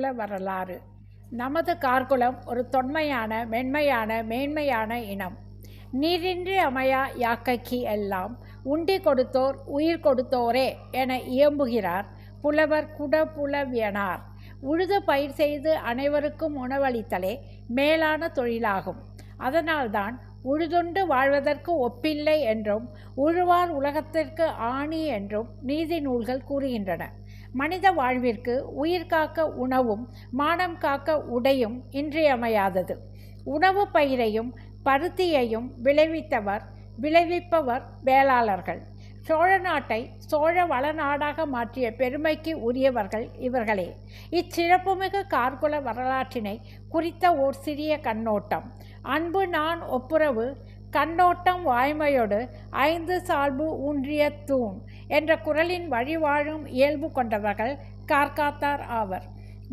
குல வரலாறு. நமது கார்குலம் ஒரு தொன்மையான மென்மையான மேன்மையான இனம். நீரின்றி அமையா யாக்கைக்கு எல்லாம் உண்டி கொடுத்தோர் உயிர் கொடுத்தோரே என இயம்புகிறார் புலவர் குடபுலவியனார். உழுது பயிர் செய்து அனைவருக்கும் உணவளித்தலே மேலான தொழிலாகும். அதனால்தான் உழுதுண்டு வாழ்வதற்கு ஒப்பில்லை என்றும் உழுவார் உலகத்திற்கு ஆணி என்றும் நீதி நூல்கள் கூறுகின்றன. மனித வாழ்விற்கு உயிர் காக்க உணவும் மானம் காக்க உடையும் இன்றியமையாதது. உணவு பயிரையும் பருத்தியையும் விளைவித்தவர் விளைவிப்பவர் வேளாளர்கள். சோழ நாட்டை சோழ வளநாடாக மாற்றிய பெருமைக்கு உரியவர்கள் இவர்களே. இச்சிறப்புமிகு கார்குல வரலாற்றினை குறித்த ஓர் சிறிய கண்ணோட்டம். அன்பு நான் ஒப்புரவு கண்ணோட்டம் வாய்மையோடு ஐந்து சால்பு ஊன்றிய தூண் என்ற குரலின் வழிவாழும் இயல்பு கொண்டவர்கள் கார்காத்தார் ஆவர்.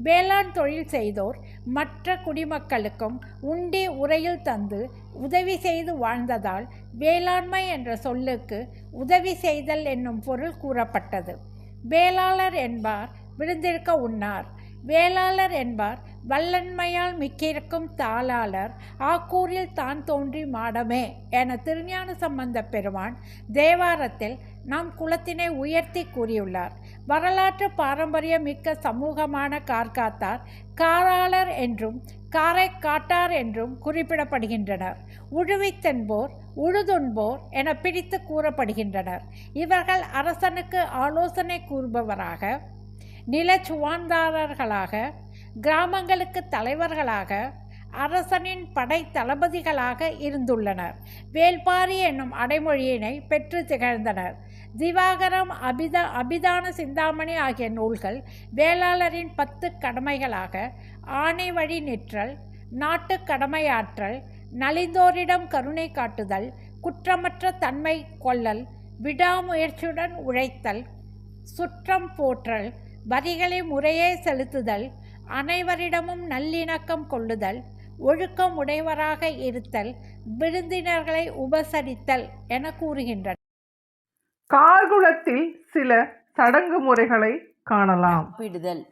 வேளாண் தொழில் செய்தோர் மற்ற குடிமக்களுக்கும் உண்டி உரையில் தந்து உதவி செய்து வாழ்ந்ததால் வேளாண்மை என்ற சொல்லுக்கு உதவி செய்தல் என்னும் பொருள் கூறப்பட்டது. வேளாளர் என்பார் விழுந்திருக்க உண்ணார். வேளாளர் என்பார். வல்லன்மையால் மிக்கிருக்கும் தாளாளர் ஆக்கூரில் தான் தோன்றி மாடமே என திருஞான சம்பந்த பெருமான் தேவாரத்தில் நம் குலத்தினை உயர்த்தி கூறியுள்ளார். வரலாற்று பாரம்பரியம் மிக்க சமூகமான கார்காத்தார் காராளர் என்றும் காரை காட்டார் என்றும் குறிப்பிடப்படுகின்றனர். உழுவித்தென்போர் உழுதுண்போர் என பிடித்து கூறப்படுகின்றனர். இவர்கள் அரசனுக்கு ஆலோசனை கூறுபவராக நிலச்சுவான்தாரர்களாக கிராமங்களுக்கு தலைவர்களாக அரசனின் படை தளபதிகளாக இருந்துள்ளனர். வேல்பாரி என்னும் அடைமொழியினை பெற்று திகழ்ந்தனர். திவாகரம் அபித அபிதான சிந்தாமணி ஆகிய நூல்கள் வேளாளரின் பத்து கடமைகளாக ஆணை வழி நிற்றல் நாட்டு கடமையாற்றல் நலிந்தோரிடம் கருணை காட்டுதல் குற்றமற்ற தன்மை கொள்ளல் விடாமுயற்சியுடன் உழைத்தல் சுற்றம் போற்றல் வரிகளை முறையே செலுத்துதல் அனைவரிடமும் நல்லிணக்கம் கொள்ளுதல் ஒழுக்கம் உடையவராக இருத்தல் விருந்தினர்களை உபசரித்தல் என கூறுகின்றன. கார்குலத்தில் சில சடங்கு முறைகளை காணலாம். சாப்பிடுதல்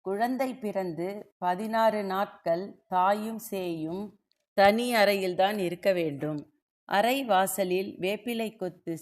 குழந்தை பிறந்து பதினாறு நாட்கள் தாயும் சேயும் தனி அறையில்தான் இருக்க வேண்டும். அறை வாசலில் வேப்பிலை கொத்து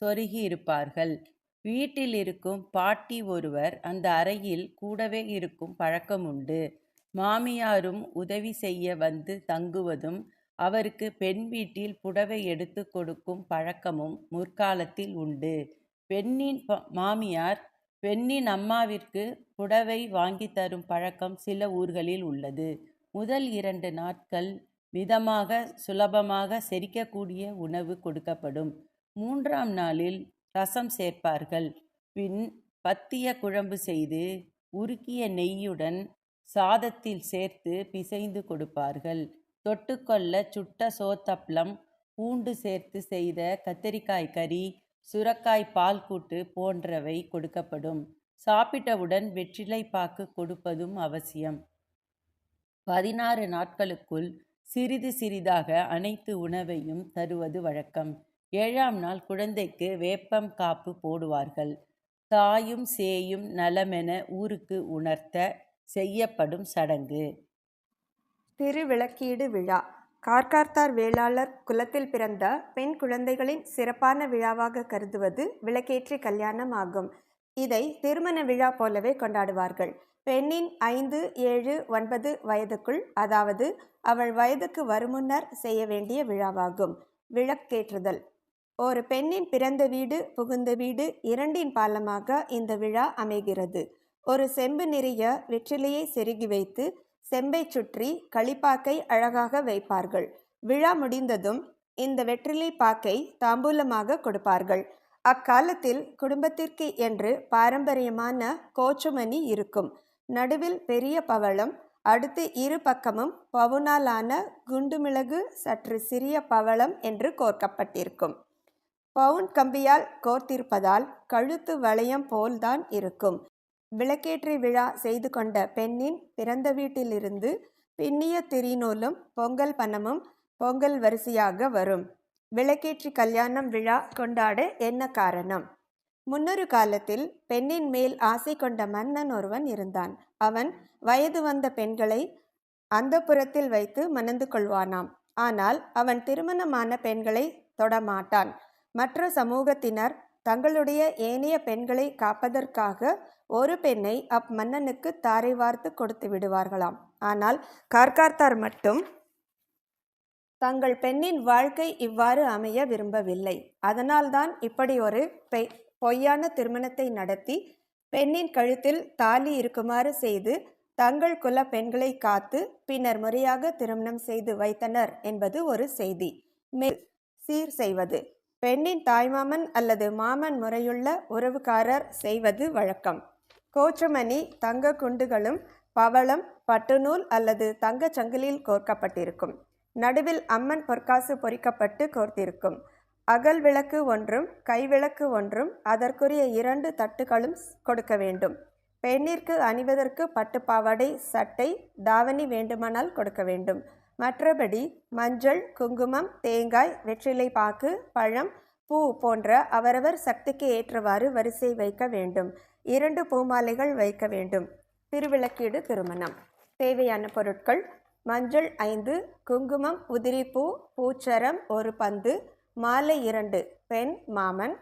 சொருகி இருப்பார்கள். வீட்டில் இருக்கும் பாட்டி ஒருவர் அந்த அறையில் கூடவே இருக்கும் பழக்கம் உண்டு மாமியாரும் உதவி செய்ய வந்து தங்குவதும் அவருக்கு பெண் வீட்டில் புடவை எடுத்து கொடுக்கும் பழக்கமும் முற்காலத்தில் உண்டு. பெண்ணின் ப- மாமியார் பெண்ணின் அம்மாவிற்கு புடவை வாங்கி தரும் பழக்கம் சில ஊர்களில் உள்ளது. முதல் இரண்டு நாட்கள் மிதமாக சுலபமாக செரிக்கக்கூடிய உணவு கொடுக்கப்படும். மூன்றாம் நாளில் ரசம் சேர்ப்பார்கள். பின் பத்திய குழம்பு செய்து உருக்கிய நெய்யுடன் சாதத்தில் சேர்த்து பிசைந்து கொடுப்பார்கள். தொட்டுக்கொள்ள சுட்ட சோத்தப்பளம் பூண்டு சேர்த்து செய்த கத்தரிக்காய் கறி சுரக்காய் பால் கூட்டு போன்றவை கொடுக்கப்படும். சாப்பிட்டவுடன் வெற்றிலை பாக்கு கொடுப்பதும் அவசியம். பதினாறு நாட்களுக்குள் சிறிது சிறிதாக அனைத்து உணவையும் தருவது வழக்கம். ஏழாம் நாள் குழந்தைக்கு வேப்பம் காப்பு போடுவார்கள். தாயும் சேயும் நலமென ஊருக்கு உணர்த்த செய்யப்படும் சடங்கு. திருவிளக்கீடு விழா. கார்கார்த்தார் வேளாளர் குலத்தில் பிறந்த பெண் குழந்தைகளின் சிறப்பான விழாவாக கருதுவது விளக்கேற்றி கல்யாணம் ஆகும். இதை திருமண விழா போலவே கொண்டாடுவார்கள். பெண்ணின் ஐந்து ஏழு ஒன்பது வயதுக்குள் அதாவது அவள் வயதுக்கு வருமுன்னர் செய்ய வேண்டிய விழாவாகும். விளக்கேற்றுதல். ஒரு பெண்ணின் பிறந்த வீடு புகுந்த வீடு இரண்டின் பாலமாக இந்த விழா அமைகிறது. ஒரு செம்பு நிறைய வெற்றிலையை செருகி வைத்து செம்பை சுற்றி களிப்பாக்கை அழகாக வைப்பார்கள். விழா முடிந்ததும் இந்த வெற்றிலை பாக்கை தாம்பூலமாக கொடுப்பார்கள். அக்காலத்தில் குடும்பத்திற்கு என்று பாரம்பரியமான கோச்சுமணி இருக்கும். நடுவில் பெரிய பவளம் அடுத்து இரு பக்கமும் பவுனாலான குண்டுமிளகு சற்று சிறிய பவளம் என்று கோர்க்கப்பட்டிருக்கும். பவுன் கம்பியால் கோர்த்திருப்பதால் கழுத்து வளையம் போல்தான் இருக்கும். விளக்கேற்றி விழா செய்து கொண்ட பெண்ணின் பிறந்த வீட்டிலிருந்து பின்னிய திரிநூலும் பொங்கல் பணமும் பொங்கல் வரிசையாக வரும். விளக்கேற்றி கல்யாணம் விழா கொண்டாட என்ன காரணம்? முன்னொரு காலத்தில் பெண்ணின் மேல் ஆசை கொண்ட மன்னன் ஒருவன் இருந்தான். அவன் வயது வந்த பெண்களை அந்த புறத்தில் வைத்து மணந்து கொள்வானாம். ஆனால் அவன் திருமணமான பெண்களை தொடமாட்டான் மற்ற சமூகத்தினர் தங்களுடைய ஏனைய பெண்களை காப்பதற்காக ஒரு பெண்ணை அம்மன்னனுக்கு தாரை வார்த்து கொடுத்து விடுவார்களாம். ஆனால் கார்கார்த்தார் மட்டும் தங்கள் பெண்ணின் வாழ்க்கை இவ்வாறு அமைய விரும்பவில்லை. அதனால்தான் இப்படி ஒரு பொய்யான திருமணத்தை நடத்தி பெண்ணின் கழுத்தில் தாலி இருக்குமாறு செய்து தங்கள் குல பெண்களை காத்து பின்னர் முறையாக திருமணம் செய்து வைத்தனர் என்பது ஒரு செய்தி. மே சீர் செய்வது. பெண்ணின் தாய்மாமன் அல்லது மாமன் முறையுள்ள உறவுக்காரர் செய்வது வழக்கம். கோச்சமணி தங்க குண்டுகளும் பவளம் பட்டுநூல் அல்லது தங்கச் சங்கிலியில் கோர்க்கப்பட்டிருக்கும். நடுவில் அம்மன் பொற்காசு பொறிக்கப்பட்டு கோர்த்திருக்கும். அகல் விளக்கு ஒன்றும் கைவிளக்கு ஒன்றும் அதற்குரிய இரண்டு தட்டுகளும் கொடுக்க வேண்டும். பெண்ணிற்கு அணிவதற்கு பட்டுப்பாவாடை சட்டை தாவணி வேண்டுமானால் கொடுக்க வேண்டும். மற்றபடி மஞ்சள் குங்குமம் தேங்காய் வெற்றிலை பாக்கு பழம் பூ போன்ற அவரவர் சக்திக்கு ஏற்றவாறு வரிசை வைக்க வேண்டும். இரண்டு பூமாலைகள் வைக்க வேண்டும். திருவிளக்கீடு திருமணம். தேவையான பொருட்கள் மஞ்சள் ஐந்து குங்குமம் உதிரிப்பூ பூச்சரம் ஒரு பந்து மாலை இரண்டு பெண் மாமன்.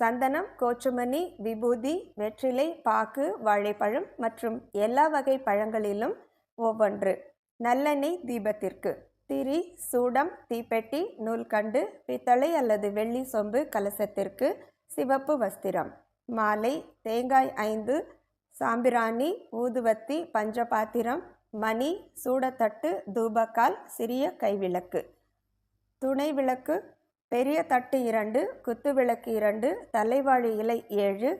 சந்தனம் கோச்சுமணி விபூதி வெற்றிலை பாக்கு வாழைப்பழம் மற்றும் எல்லா வகை பழங்களிலும் ஒவ்வொன்று. நல்லெண்ணெய் தீபத்திற்கு. திரி சூடம் தீப்பெட்டி நூல்கண்டு பித்தளை அல்லது வெள்ளி சொம்பு கலசத்திற்கு சிவப்பு வஸ்திரம். மாலை தேங்காய் ஐந்து சாம்பிராணி ஊதுவத்தி பஞ்சபாத்திரம் மணி சூடத்தட்டு தூபக்கால் சிறிய கைவிளக்கு. துணை விளக்கு பெரிய தட்டு இரண்டு குத்து விளக்கு இரண்டு தலைவாழி இலை ஏழு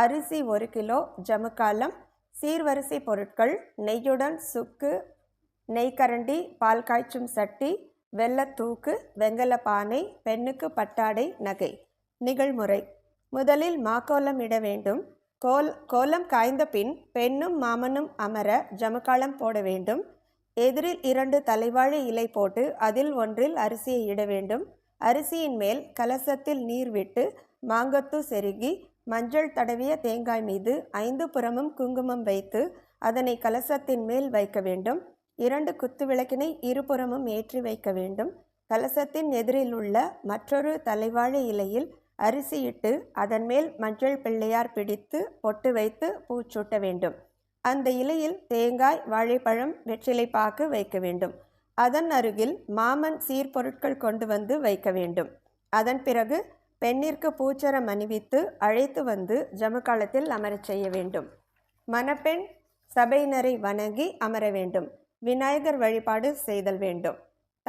அரிசி ஒரு கிலோ ஜமுக்காலம் சீர்வரிசை பொருட்கள் நெய்யுடன் சுக்கு நெய்க்கரண்டி பால் காய்ச்சும் சட்டி வெள்ளத்தூக்கு வெங்கல பானை பெண்ணுக்கு பட்டாடை நகை. நிகழ்முறை. முதலில் மாக்கோலம் இட வேண்டும். கோல் கோலம் காய்ந்த பின் பெண்ணும் மாமனும் அமர ஜமக்காலம் போட வேண்டும். எதிரில் இரண்டு தலைவாழை இலை போட்டு அதில் ஒன்றில் அரிசியை இட வேண்டும். அரிசியின் மேல் கலசத்தில் நீர் விட்டு மாங்கத்து செருகி மஞ்சள் தடவிய தேங்காய் மீது ஐந்து புறமும் குங்குமம் வைத்து அதனை கலசத்தின் மேல் வைக்க வேண்டும். இரண்டு குத்து விளக்கினை இருபுறமும் ஏற்றி வைக்க வேண்டும். கலசத்தின் எதிரில் உள்ள மற்றொரு தலைவாழை இலையில் அரிசியிட்டு அதன் மேல் மஞ்சள் பிள்ளையார் பிடித்து பொட்டு வைத்து பூச்சூட்ட வேண்டும். அந்த இலையில் தேங்காய் வாழைப்பழம் வெற்றிலை பாக்கு வைக்க வேண்டும். அதன் அருகில் மாமன் சீர்பொருட்கள் கொண்டு வந்து வைக்க வேண்டும். அதன் பிறகு பெண்ணிற்கு பூச்சரம் அணிவித்து அழைத்து வந்து ஜமுக்காலத்தில் அமரச் செய்ய வேண்டும். மணப்பெண் சபையினரை வணங்கி அமர வேண்டும். விநாயகர் வழிபாடு செய்தல் வேண்டும்.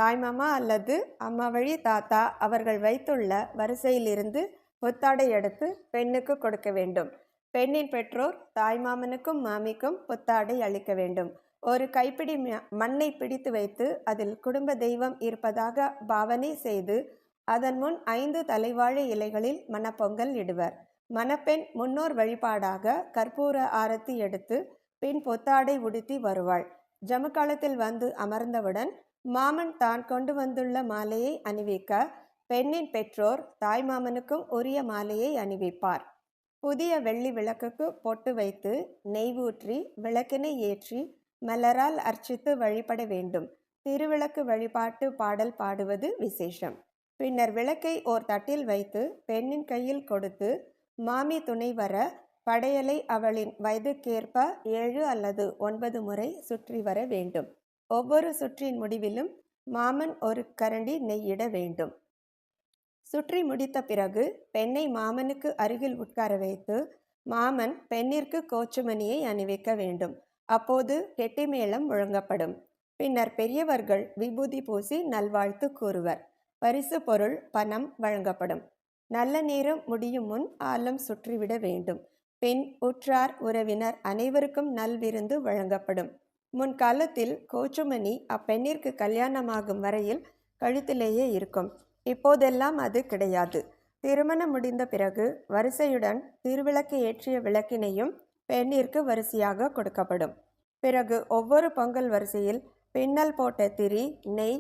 தாய்மாமா அல்லது அம்மா வழி தாத்தா அவர்கள் வைத்துள்ள வரிசையிலிருந்து புத்தாடை எடுத்து பெண்ணுக்கு கொடுக்க வேண்டும். பெண்ணின் பெற்றோர் தாய்மாமனுக்கும் மாமிக்கும் புத்தாடை அளிக்க வேண்டும். ஒரு கைப்பிடி ம- மண்ணை பிடித்து வைத்து அதில் குடும்ப தெய்வம் இருப்பதாக பாவனை செய்து அதன் முன் ஐந்து தலைவாழை இலைகளில் மணப்பொங்கல் இடுவர். மணப்பெண் முன்னோர் வழிபாடாக கற்பூர ஆரத்தி எடுத்து பின் பொத்தாடை உடுத்தி வருவாள். ஜமுக்காலத்தில் வந்து அமர்ந்தவுடன் மாமன் தான் கொண்டு வந்துள்ள மாலையை அணிவிக்க பெண்ணின் பெற்றோர் தாய் மாமனுக்கும் உரிய மாலையை அணிவிப்பார். புதிய வெள்ளி விளக்குக்கு பொட்டு வைத்து நெய் ஊற்றி விளக்கினை ஏற்றி மலரால் அர்ச்சித்து வழிபட வேண்டும். திருவிளக்கு வழிபாட்டு பாடல் பாடுவது விசேஷம். பின்னர் விளக்கை ஓர் தட்டில் வைத்து பெண்ணின் கையில் கொடுத்து மாமி துணை வர படையலை அவளின் வயதுக்கேற்ப ஏழு அல்லது ஒன்பது முறை சுற்றி வர வேண்டும். ஒவ்வொரு சுற்றின் முடிவிலும் மாமன் ஒரு கரண்டி நெய்யிட வேண்டும். சுற்றி முடித்த பிறகு பெண்ணை மாமனுக்கு அருகில் உட்கார வைத்து மாமன் பெண்ணிற்கு கோச்சுமணியை அணிவிக்க வேண்டும். அப்போது கெட்டிமேளம் முழங்கப்படும். பின்னர் பெரியவர்கள் விபூதி பூசி நல்வாழ்த்து கூறுவர். பரிசு பொருள் பணம் வழங்கப்படும். நல்ல நேரம் முடியும் முன் ஆலம் சுற்றிவிட வேண்டும். பின் உற்றார் உறவினர் அனைவருக்கும் நல்விருந்து வழங்கப்படும். முன்காலத்தில் கோச்சுமணி அப்பெண்ணிற்கு கல்யாணமாகும் வரையில் கழுத்திலேயே இருக்கும். இப்போதெல்லாம் அது கிடையாது. திருமணம் முடிந்த பிறகு வரிசையுடன் திருவிளக்கு ஏற்றிய விளக்கினையும் பெண்ணிற்கு வரிசையாக கொடுக்கப்படும். பிறகு ஒவ்வொரு பொங்கல் வரிசையில் பின்னல் போட்ட திரி நெய்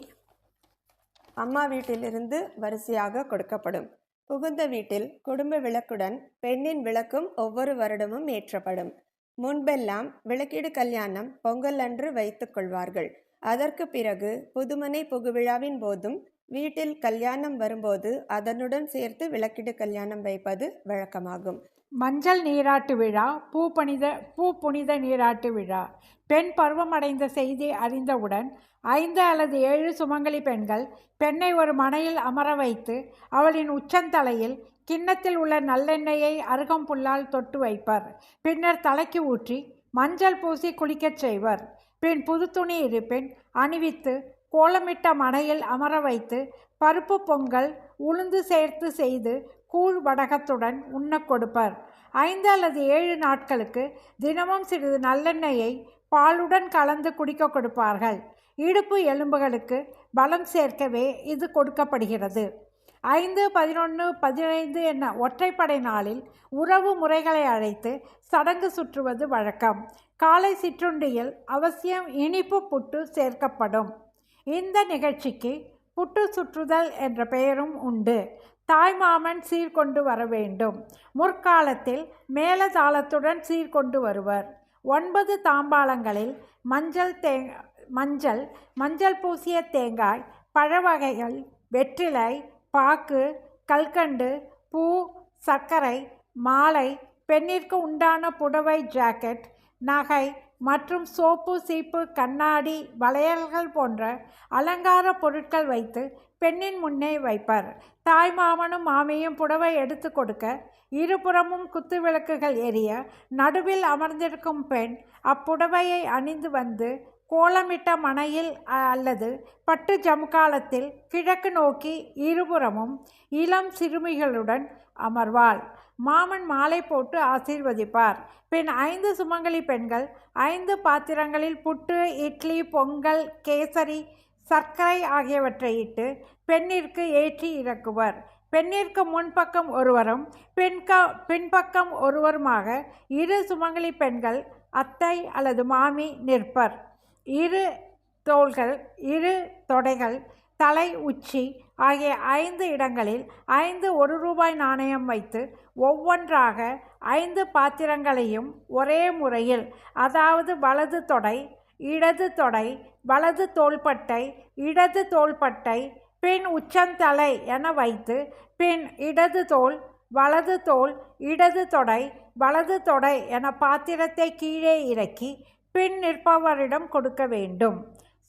அம்மா வீட்டிலிருந்து வரிசையாக கொடுக்கப்படும். புகுந்த வீட்டில் குடும்ப விளக்குடன் பெண்ணின் விளக்கும் ஒவ்வொரு வருடமும் ஏற்றப்படும். முன்பெல்லாம் விளக்கீடு கல்யாணம் பொங்கல் அன்று வைத்துக் கொள்வார்கள். அதற்கு பிறகு புதுமனை புகுவிழாவின் போதும் வீட்டில் கல்யாணம் வரும்போது அதனுடன் சேர்த்து விளக்கீடு கல்யாணம் வைப்பது வழக்கமாகும். மஞ்சள் நீராட்டு விழா பூ புனித பூ புனித நீராட்டு விழா. பெண் பருவமடைந்த செய்தி அறிந்தவுடன் ஐந்து அல்லது ஏழு சுமங்கலி பெண்கள் பெண்ணை ஒரு மனையில் அமர வைத்து அவளின் உச்சந்தலையில் கிண்ணத்தில் உள்ள நல்லெண்ணெயை அருகம்புல்லால் தொட்டு வைப்பர். பின்னர் தலைக்கு ஊற்றி மஞ்சள் பூசி குளிக்கச் செய்வர். பின் புது துணி இருப்பின் அணிவித்து கோலமிட்ட மனையில் அமர வைத்து பருப்பு பொங்கல் உளுந்து சேர்த்து செய்து கூழ் வடகத்துடன் உண்ணக் கொடுப்பர். ஐந்து அல்லது ஏழு நாட்களுக்கு தினமும் சிறிது நல்லெண்ணெயை பாலுடன் கலந்து குடிக்க கொடுப்பார்கள். இடுப்பு எலும்புகளுக்கு பலம் சேர்க்கவே இது கொடுக்கப்படுகிறது. ஐந்து பதினொன்று பதினைந்து என ஒற்றைப்படை நாளில் உறவு முறைகளை அழைத்து சடங்கு சுற்றுவது வழக்கம். காலை சிற்றுண்டியில் அவசியம் இனிப்பு புட்டு சேர்க்கப்படும். இந்த நிகழ்ச்சிக்கு புட்டு சுற்றுதல் என்ற பெயரும் உண்டு. தாய்மாமன் சீர்கொண்டு வர வேண்டும். முற்காலத்தில் மேலதாளத்துடன் சீர்கொண்டு வருவர். ஒன்பது தாம்பாளங்களில் மஞ்சள் தே மஞ்சள் மஞ்சள் பூசிய தேங்காய் பழவகைகள் வெற்றிலை பாக்கு கல்கண்டு பூ சர்க்கரை மாலை பெண்ணிற்கு உண்டான புடவை ஜாக்கெட் நகை மற்றும் சோப்பு சீப்பு கண்ணாடி வளையல்கள் போன்ற அலங்கார பொருட்கள் வைத்து பெண்ணின் முன்னே வைப்பர். தாய்மாமனும் மாமியும் புடவை எடுத்து கொடுக்க இருபுறமும் குத்து விளக்குகள் எரிய நடுவில் அமர்ந்திருக்கும் பெண் அப்புடவையை அணிந்து வந்து கோலமிட்ட மனையில் அ- அல்லது பட்டு ஜமுகாலத்தில் கிழக்கு நோக்கி இருபுறமும் இளம் சிறுமிகளுடன் அமர்வாள். மாமன் மாலை போட்டு ஆசீர்வதிப்பார். பின் ஐந்து சுமங்கலி பெண்கள் ஐந்து பாத்திரங்களில் புட்டு இட்லி பொங்கல் கேசரி சர்க்கரை ஆகியவற்றை இட்டு பெண்ணிற்கு ஏற்றி இறக்குவர். பெண்ணிற்கு முன்பக்கம் ஒருவரும் பின்க பின்பக்கம் ஒருவருமாக இரு சுமங்கலி பெண்கள் அத்தை அல்லது மாமி நிற்பர். இரு தோள்கள் இரு தொடைகள் தலை உச்சி ஆகிய ஐந்து இடங்களில் ஐந்து ஒரு ரூபாய் நாணயம் வைத்து ஒவ்வொன்றாக ஐந்து பாத்திரங்களையும் ஒரே முறையில் அதாவது வலது தொடை இடது தொடை வலது தோள்பட்டை இடது தோள்பட்டை பின் உச்சந்தலை என வைத்து பின் இடது தோல் வலது தோல் இடது தொடை வலது தொடை என பாத்திரத்தை கீழே இறக்கி பின் நிற்பவரிடம் கொடுக்க வேண்டும்.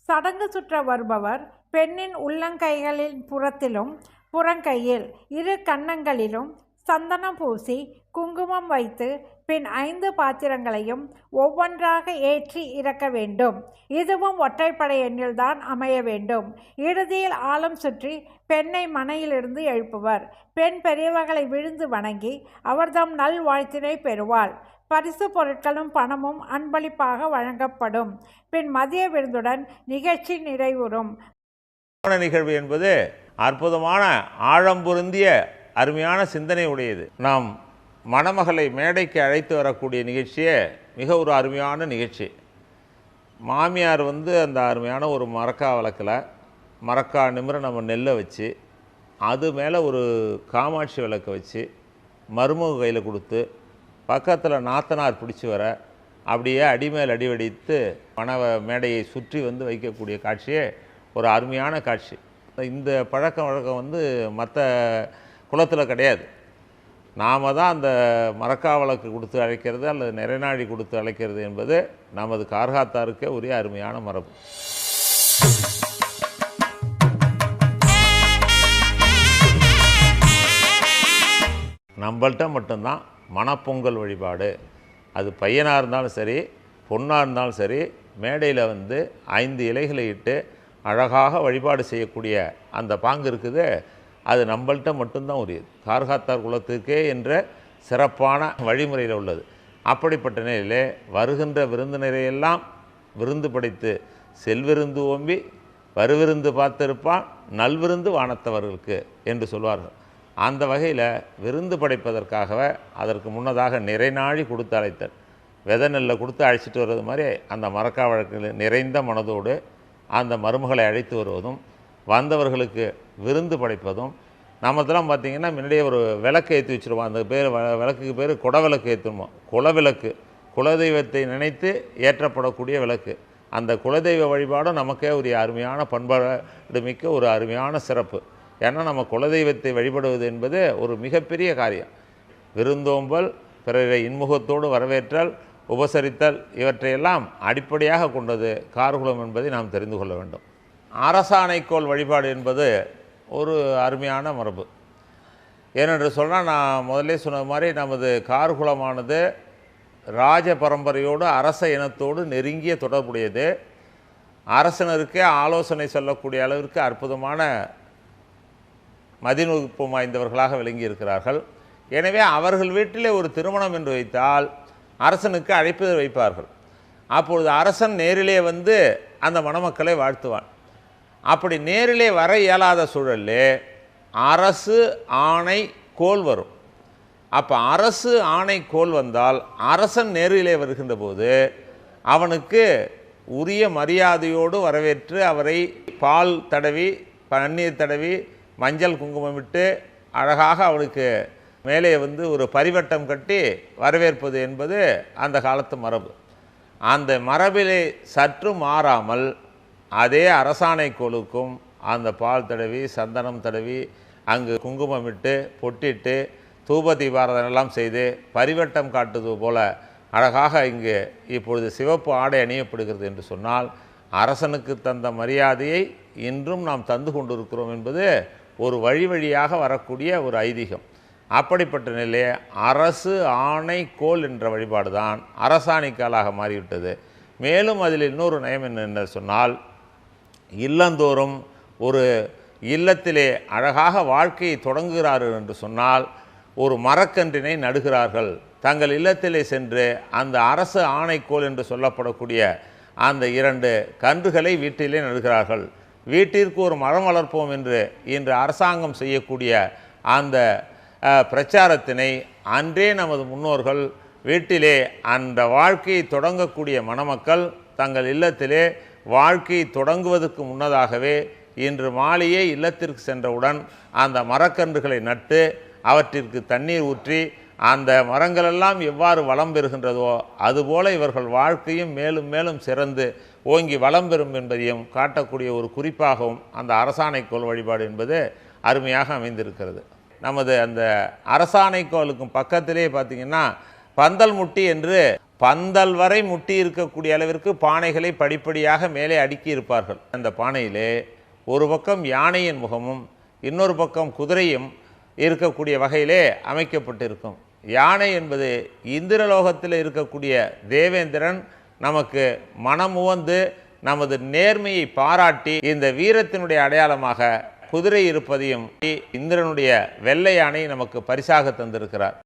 சடங்கு சுற்ற வருபவர் பெண்ணின் உள்ளங்கைகளின் புறத்திலும் புறங்கையில் இரு கன்னங்களிலும் சந்தனம் பூசி குங்குமம் வைத்து பின் ஐந்து பாத்திரங்களையும் ஒவ்வொன்றாக ஏற்றி இறக்க வேண்டும். இதுவும் ஒற்றைப்படை எண்ணில்தான் அமைய வேண்டும். இறுதியில் ஆழம் சுற்றி பெண்ணை மனையிலிருந்து எழுப்புவர். பெண் பெரியவர்களை விழுந்து வணங்கி அவர்தம் நல் வாழ்த்தினை பெறுவாள். பரிசு பொருட்களும் பணமும் அன்பளிப்பாக வழங்கப்படும். பின் மதிய விருந்துடன் நிகழ்ச்சி நிறைவுறும். நிகழ்வு என்பது அற்புதமான ஆழம் பொருந்திய அருமையான சிந்தனை உடையது. நாம் மணமகளை மேடைக்கு அழைத்து வரக்கூடிய நிகழ்ச்சியே மிக ஒரு அருமையான நிகழ்ச்சி. மாமியார் வந்து அந்த அருமையான ஒரு மரக்கா விளக்கில். மரக்கா நிமிர நம்ம நெல்லை வச்சு அது மேலே ஒரு காமாட்சி விளக்கை வச்சு மருமக கையில் கொடுத்து பக்கத்தில் நாத்தனார் பிடிச்சி வர அப்படியே அடிமேல் அடி வெடித்து மணவ மேடையை சுற்றி வந்து வைக்கக்கூடிய காட்சியே ஒரு அருமையான காட்சி. இந்த பழக்கம் வழக்கம் வந்து மற்ற குளத்தில் கிடையாது. நாம் தான் அந்த மரக்காவலுக்கு கொடுத்து அழைக்கிறது அல்லது நிறைநாழி கொடுத்து அழைக்கிறது என்பது நமது கார்காத்தாருக்கே உரிய அருமையான மரபு. நம்மள்கிட்ட மட்டும்தான் மணப்பொங்கல் வழிபாடு. அது பையனாக இருந்தாலும் சரி பொண்ணாக இருந்தாலும் சரி மேடையில் வந்து ஐந்து இலைகளை இட்டு அழகாக வழிபாடு செய்யக்கூடிய அந்த பாங்கு இருக்குது அது நம்மள்கிட்ட மட்டும்தான் உரியது. கார்காத்தார் குலத்துக்கே என்ற சிறப்பான வழிமுறையில் உள்ளது. அப்படிப்பட்ட நிலையிலே வருகின்ற விருந்தினரையெல்லாம் விருந்து படைத்து செல்விருந்து ஓம்பி வருவிருந்து பார்த்திருப்பான் நல்விருந்து வானத்தவர்களுக்கு என்று சொல்வார்கள். அந்த வகையில் விருந்து படைப்பதற்காகவே அதற்கு முன்னதாக நிறைநாழி கொடுத்து அழைத்தல் வித நெல்லை கொடுத்து அழைச்சிட்டு வர்றது மாதிரி அந்த மரக்கா வழக்கில் நிறைந்த மனதோடு அந்த மருமகளை அழைத்து வருவதும் வந்தவர்களுக்கு விருந்து படைப்பதும் நம்மத்தெல்லாம் பார்த்தீங்கன்னா முன்னாடியே ஒரு விளக்கு ஏற்றி வச்சுருவோம். அந்த பேர் வ- விளக்குக்கு பேர் குடவிளக்கு ஏற்றுவோம் குலவிளக்கு குலதெய்வத்தை நினைத்து ஏற்றப்படக்கூடிய விளக்கு. அந்த குலதெய்வ வழிபாடும் நமக்கே ஒரு அருமையான பண்பாடு மிக்க ஒரு அருமையான சிறப்பு. ஏன்னா நம்ம குலதெய்வத்தை வழிபடுவது என்பது ஒரு மிகப்பெரிய காரியம். விருந்தோம்பல் பிறரை இன்முகத்தோடு வரவேற்றல் உபசரித்தல் இவற்றையெல்லாம் அடிப்படையாக கொண்டது கார்குலம் என்பதை நாம் தெரிந்து கொள்ள வேண்டும். அரசாணைக்கோள் வழிபாடு என்பது ஒரு அருமையான மரபு. ஏனென்று சொன்னால் நான் முதல்ல சொன்ன மாதிரி நமது கார்குலமானது ராஜ பரம்பரையோடு அரச இனத்தோடு நெருங்கிய தொடர்புடையது. அரசனருக்கே ஆலோசனை சொல்லக்கூடிய அளவிற்கு அற்புதமான மதிநுட்பம் வாய்ந்தவர்களாக விளங்கியிருக்கிறார்கள். எனவே அவர்கள் வீட்டிலே ஒரு திருமணம் என்று வைத்தால் அரசனுக்கு அழைப்பு வைப்பார்கள். அப்பொழுது அரசன் நேரிலே வந்து அந்த மணமக்களை வாழ்த்துவான். அப்படி நேரிலே வர இயலாத சூழலில் அரசு ஆணை கோல் வரும். அப்போ அரசு ஆணை கோல் வந்தால் அரசன் நேரிலே வருகின்ற போது அவனுக்கு உரிய மரியாதையோடு வரவேற்று அவரை பால் தடவி பன்னீர் தடவி மஞ்சள் குங்குமமிட்டு அழகாக அவனுக்கு மேலே வந்து ஒரு பரிவட்டம் கட்டி வரவேற்பது என்பது அந்த காலத்து மரபு. அந்த மரபிலே சற்று மாறாமல் அதே அரசாணை கொழுக்கும் அந்த பால் தடவி சந்தனம் தடவி அங்கு குங்குமமிட்டு பொட்டிட்டு தூப தீபாரதனை எல்லாம் செய்து பரிவட்டம் காட்டுவது போல அழகாக இங்கு இப்பொழுது சிவப்பு ஆடை அணியப்படுகிறது என்று சொன்னால் அரசனுக்கு தந்த மரியாதையை இன்றும் நாம் தந்து கொண்டிருக்கிறோம் என்பது ஒரு வழி வழியாக வரக்கூடிய ஒரு ஐதீகம். அப்படிப்பட்ட நிலையே அரசு ஆணை கோல் என்ற வழிபாடு தான் அரசாணிக்காலாக மாறிவிட்டது. மேலும் அதில் இன்னொரு நயம் என்ன சொன்னால் இல்லந்தோறும் ஒரு இல்லத்திலே அழகாக வாழ்க்கையை தொடங்குகிறார்கள் என்று சொன்னால் ஒரு மரக்கன்றினை நடுகிறார்கள். தங்கள் இல்லத்திலே சென்று அந்த அரசு ஆணைக்கோள் என்று சொல்லப்படக்கூடிய அந்த இரண்டு கன்றுகளை வீட்டிலே நடுகிறார்கள். வீட்டிற்கு ஒரு மரம் வளர்ப்போம் என்று இன்று அரசாங்கம் செய்யக்கூடிய அந்த பிரச்சாரத்தினை அன்றே நமது முன்னோர்கள் வீட்டிலே அந்த வாழ்க்கையை தொடங்கக்கூடிய மணமக்கள் தங்கள் இல்லத்திலே வாழ்க்கையை தொடங்குவதற்கு முன்னதாகவே இன்று மாலையே இல்லத்திற்கு சென்றவுடன் அந்த மரக்கன்றுகளை நட்டு அவற்றிற்கு தண்ணீர் ஊற்றி அந்த மரங்களெல்லாம் எவ்வாறு வளம் பெறுகின்றதோ அதுபோல இவர்கள் வாழ்க்கையும் மேலும் மேலும் சிறந்து ஓங்கி வளம் பெறும் என்பதையும் காட்டக்கூடிய ஒரு குறிப்பாகவும் அந்த அரசாணைக்கோள் வழிபாடு என்பது அருமையாக அமைந்திருக்கிறது. நமது அந்த அரசாணைக்கோளுக்கும் பக்கத்திலே பார்த்தீங்கன்னா பந்தல் முட்டி என்று பந்தல் வரை முட்டி இருக்கக்கூடிய அளவிற்கு பானைகளை படிப்படியாக மேலே அடுக்கி இருப்பார்கள். அந்த பானையிலே ஒரு பக்கம் யானையின் முகமும் இன்னொரு பக்கம் குதிரையும் இருக்கக்கூடிய வகையிலே அமைக்கப்பட்டிருக்கும். யானை என்பது இந்திரலோகத்தில் இருக்கக்கூடிய தேவேந்திரன் நமக்கு மனமுவந்து நமது நேர்மையை பாராட்டி இந்த வீரத்தினுடைய அடையாளமாக குதிரை இருப்பதையும் இந்திரனுடைய வெள்ளை யானை நமக்கு பரிசாக தந்திருக்கிறார்.